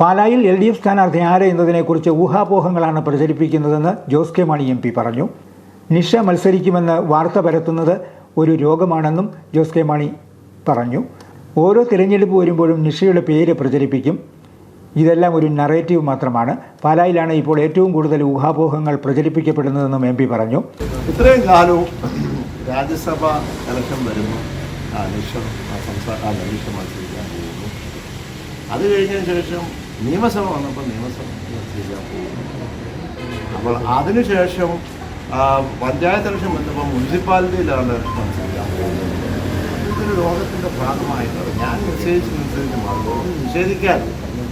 പാലായിൽ L D F സ്ഥാനാർത്ഥി ആര് എന്നതിനെക്കുറിച്ച് ഊഹാപോഹങ്ങളാണ് പ്രചരിപ്പിക്കുന്നതെന്ന് Jose K Mani M P പറഞ്ഞു. നിഷ മത്സരിക്കുമെന്ന് വാർത്ത പരത്തുന്നത് ഒരു രോഗമാണെന്നും ജോസ് കെ മാണി പറഞ്ഞു. ഓരോ തിരഞ്ഞെടുപ്പ് വരുമ്പോഴും നിഷയുടെ പേര് പ്രചരിപ്പിക്കും. ഇതെല്ലാം ഒരു നറേറ്റീവ് മാത്രമാണ്. പാലായിലാണ് ഇപ്പോൾ ഏറ്റവും കൂടുതൽ ഊഹാപോഹങ്ങൾ പ്രചരിപ്പിക്കപ്പെടുന്നതെന്നും എം പി പറഞ്ഞു. ഇത്രയും കാലവും രാജ്യസഭ ഇലക്ഷൻ പോകുന്നു. അത് കഴിഞ്ഞതിന് ശേഷം നിയമസഭ വന്നപ്പോൾ നിയമസഭ അപ്പോൾ അതിനുശേഷം പഞ്ചായത്ത് ഇലക്ഷൻ വന്നപ്പോൾ മുനിസിപ്പാലിറ്റിയിലാണ് മത്സരിക്കാൻ പോകുന്നത്. ഇതൊരു രോഗത്തിന്റെ ഭാഗമായിട്ടാണ്. ഞാൻ നിശ്ചയിച്ച് നിശ്ചയിച്ച് മാറുമ്പോൾ നിഷേധിക്കാൻ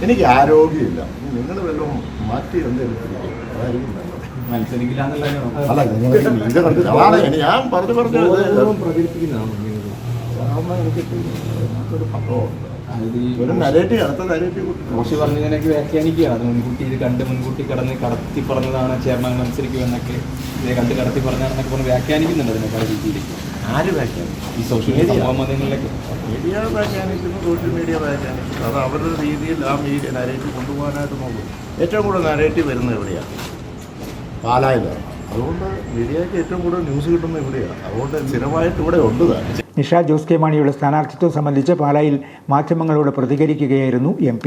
എനിക്ക് ആരോഗ്യമില്ല. നിങ്ങൾ വല്ലതും മാറ്റി എന്തെങ്കിലും അതായിരിക്കും നല്ലത്. മത്സരിക്കില്ല അതാണ് ഇനി ഞാൻ പറഞ്ഞു പറഞ്ഞു ഒരു എനിക്ക് ഒരു നരേറ്റീവ് പറഞ്ഞതിനൊക്കെ വ്യാഖ്യാനിക്കുകയാണ്. അത് മുൻകൂട്ടി ഇത് കണ്ട് മുൻകൂട്ടി കടന്ന് കടത്തി പറഞ്ഞതാണ് ചെയർമാൻ മത്സരിക്കുമെന്നൊക്കെ ഇത് കണ്ട് കടത്തി പറഞ്ഞാണെന്നൊക്കെ പറഞ്ഞ് വ്യാഖ്യാനിക്കുന്നുണ്ട് അതിനെ പല രീതിയിൽ ആര് വ്യാഖ്യാനിക്കും ഈ സോഷ്യൽ മീഡിയ മാധ്യമങ്ങളിലൊക്കെ മീഡിയ വ്യാഖ്യാനിക്കുന്നു സോഷ്യൽ മീഡിയ വ്യാഖ്യാനിക്കുന്നു. അത് അവരുടെ രീതിയിൽ ആ മീഡിയ നരേറ്റീവ് കൊണ്ടുപോകാനായിട്ട് നോക്കും. ഏറ്റവും കൂടുതൽ നരേറ്റീവ് വരുന്നത് എവിടെയാണ്? പാലായിലാണ് അതുകൊണ്ട് മീഡിയയ്ക്ക് ഏറ്റവും കൂടുതൽ ന്യൂസ് കിട്ടുന്ന ഇവിടെയാണ് അതുകൊണ്ട് സ്ഥിരമായിട്ട് ഇവിടെ ഉണ്ട് നിഷ ജോസ് കെ മാണിയുടെ സ്ഥാനാർത്ഥിത്വം സംബന്ധിച്ച് പാലായിൽ മാധ്യമങ്ങളോട് പ്രതികരിക്കുകയായിരുന്നു എം